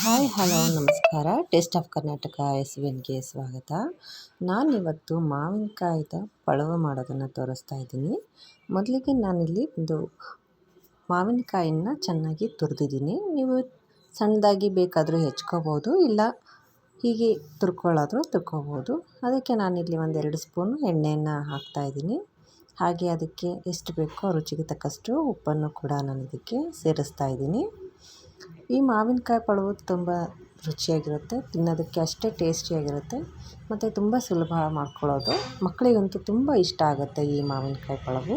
Hi, hello, ನಮಸ್ಕಾರ. Taste of Karnataka S ವಿನ್ಗೆ ಸ್ವಾಗತ. ನಾನಿವತ್ತು ಮಾವಿನಕಾಯಿದ ಪಳವ ಮಾಡೋದನ್ನು ತೋರಿಸ್ತಾ ಇದ್ದೀನಿ. ಮೊದಲಿಗೆ ನಾನಿಲ್ಲಿ ಒಂದು ಮಾವಿನಕಾಯಿನ ಚೆನ್ನಾಗಿ ತುರಿದಿದ್ದೀನಿ. ನೀವು ಸಣ್ಣದಾಗಿ ಬೇಕಾದರೂ ಹೆಚ್ಕೋಬೋದು, ಇಲ್ಲ ಹೀಗೆ ತುರ್ಕೊಳ್ಳೋದ್ರೂ ತುರ್ಕೋಬೋದು. ಅದಕ್ಕೆ ನಾನಿಲ್ಲಿ ಒಂದೆರಡು ಸ್ಪೂನು ಎಣ್ಣೆಯನ್ನು ಹಾಕ್ತಾಯಿದ್ದೀನಿ ಹಾಗೆ ಅದಕ್ಕೆ ಎಷ್ಟು ಬೇಕೋ ರುಚಿಗೆ ತಕ್ಕಷ್ಟು ಉಪ್ಪನ್ನು ಕೂಡ ನಾನು ಇದಕ್ಕೆ ಸೇರಿಸ್ತಾ ಇದ್ದೀನಿ. ಈ ಮಾವಿನಕಾಯಿ ಪಳವು ತುಂಬ ರುಚಿಯಾಗಿರುತ್ತೆ, ತಿನ್ನೋದಕ್ಕೆ ಅಷ್ಟೇ ಟೇಸ್ಟಿಯಾಗಿರುತ್ತೆ, ಮತ್ತು ತುಂಬ ಸುಲಭ ಮಾಡ್ಕೊಳ್ಳೋದು. ಮಕ್ಕಳಿಗಂತೂ ತುಂಬ ಇಷ್ಟ ಆಗುತ್ತೆ ಈ ಮಾವಿನಕಾಯಿ ಪಳವು.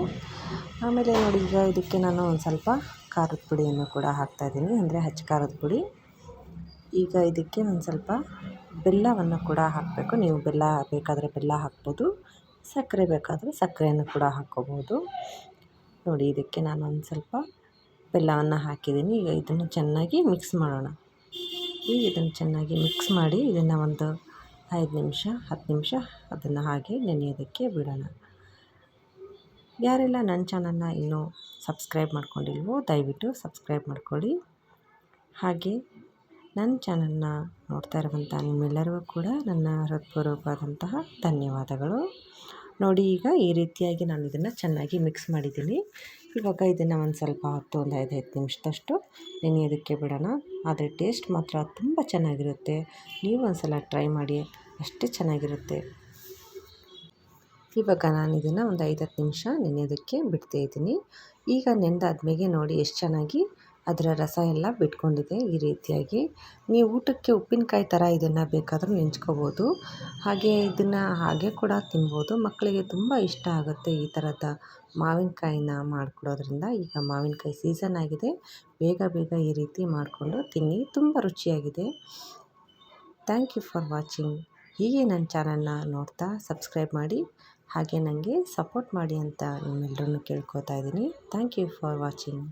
ಆಮೇಲೆ ನೋಡಿ, ಈಗ ಇದಕ್ಕೆ ನಾನು ಒಂದು ಸ್ವಲ್ಪ ಖಾರದ ಪುಡಿಯನ್ನು ಕೂಡ ಹಾಕ್ತಾಯಿದ್ದೀನಿ ಅಂದರೆ ಹಚ್ಚ ಖಾರದ ಪುಡಿ. ಈಗ ಇದಕ್ಕೆ ಒಂದು ಸ್ವಲ್ಪ ಬೆಲ್ಲವನ್ನು ಕೂಡ ಹಾಕಬೇಕು. ನೀವು ಬೆಲ್ಲ ಬೇಕಾದರೆ ಬೆಲ್ಲ ಹಾಕ್ಬೋದು, ಸಕ್ಕರೆ ಬೇಕಾದರೆ ಸಕ್ಕರೆಯನ್ನು ಕೂಡ ಹಾಕ್ಕೋಬೋದು. ನೋಡಿ, ಇದಕ್ಕೆ ನಾನು ಒಂದು ಸ್ವಲ್ಪ ಬೆಲ್ಲವನ್ನು ಹಾಕಿದ್ದೀನಿ. ಈಗ ಇದನ್ನು ಚೆನ್ನಾಗಿ ಮಿಕ್ಸ್ ಮಾಡೋಣ. ಈಗ ಇದನ್ನು ಚೆನ್ನಾಗಿ ಮಿಕ್ಸ್ ಮಾಡಿ ಇದನ್ನು ಒಂದು ಐದು ನಿಮಿಷ, ಹತ್ತು ನಿಮಿಷ ಅದನ್ನು ಹಾಗೆ ನೆನೆಯೋದಕ್ಕೆ ಬಿಡೋಣ. ಯಾರೆಲ್ಲ ನನ್ನ ಚಾನಲ್ನ ಇನ್ನೂ ಸಬ್ಸ್ಕ್ರೈಬ್ ಮಾಡ್ಕೊಂಡಿಲ್ವೋ, ದಯವಿಟ್ಟು ಸಬ್ಸ್ಕ್ರೈಬ್ ಮಾಡ್ಕೊಳ್ಳಿ. ಹಾಗೆ ನನ್ನ ಚಾನಲ್ನ ನೋಡ್ತಾ ಇರುವಂಥ ನಿಮ್ಮೆಲ್ಲರಿಗೂ ಕೂಡ ನನ್ನ ಹೃತ್ಪೂರ್ವಕವಾದಂತಹ ಧನ್ಯವಾದಗಳು. ನೋಡಿ ಈಗ ಈ ರೀತಿಯಾಗಿ ನಾನು ಇದನ್ನು ಚೆನ್ನಾಗಿ ಮಿಕ್ಸ್ ಮಾಡಿದ್ದೀನಿ. ಇವಾಗ ಇದನ್ನು ಒಂದು ಸ್ವಲ್ಪ ಹೊತ್ತು ಒಂದು ಐದು ಐದು ನಿಮಿಷದಷ್ಟು ನೆನೆಯೋದಕ್ಕೆ ಬಿಡೋಣ. ಆದರೆ ಟೇಸ್ಟ್ ಮಾತ್ರ ತುಂಬ ಚೆನ್ನಾಗಿರುತ್ತೆ. ನೀವು ಒಂದು ಸಲ ಟ್ರೈ ಮಾಡಿ, ಅಷ್ಟೇ ಚೆನ್ನಾಗಿರುತ್ತೆ. ಇವಾಗ ನಾನು ಇದನ್ನು ಒಂದು ಐದು ಹತ್ತು ನಿಮಿಷ ನೆನೆಯೋದಕ್ಕೆ ಬಿಡ್ತಾ ಇದ್ದೀನಿ. ಈಗ ನೆಂದಾದ್ಮೇಲೆ ನೋಡಿ ಎಷ್ಟು ಚೆನ್ನಾಗಿ ಅದರ ರಸ ಎಲ್ಲ ಬಿಟ್ಕೊಂಡಿದೆ ಈ ರೀತಿಯಾಗಿ. ನೀವು ಊಟಕ್ಕೆ ಉಪ್ಪಿನಕಾಯಿ ಥರ ಇದನ್ನು ಬೇಕಾದರೂ ನೆಂಚ್ಕೋಬೋದು ಹಾಗೆ ಇದನ್ನು ಹಾಗೆ ಕೂಡ ತಿನ್ಬೋದು. ಮಕ್ಕಳಿಗೆ ತುಂಬ ಇಷ್ಟ ಆಗುತ್ತೆ ಈ ಥರದ ಮಾವಿನಕಾಯಿನ ಮಾಡಿಕೊಡೋದ್ರಿಂದ. ಈಗ ಮಾವಿನಕಾಯಿ ಸೀಸನ್ ಆಗಿದೆ. ಬೇಗ ಬೇಗ ಈ ರೀತಿ ಮಾಡಿಕೊಂಡು ತಿನ್ನಿ. ತುಂಬ ರುಚಿಯಾಗಿದೆ. Thank you for watching. ಹೀಗೆ ನನ್ನ ಚಾನಲ್ನ ನೋಡ್ತಾ ಸಬ್ಸ್ಕ್ರೈಬ್ ಮಾಡಿ. ಹಾಗೆ ನನಗೆ ಸಪೋರ್ಟ್ ಮಾಡಿ ಅಂತ ನಿಮ್ಮೆಲ್ಲರನ್ನು ಕೇಳ್ಕೊತಾ ಇದ್ದೀನಿ. Thank you for watching.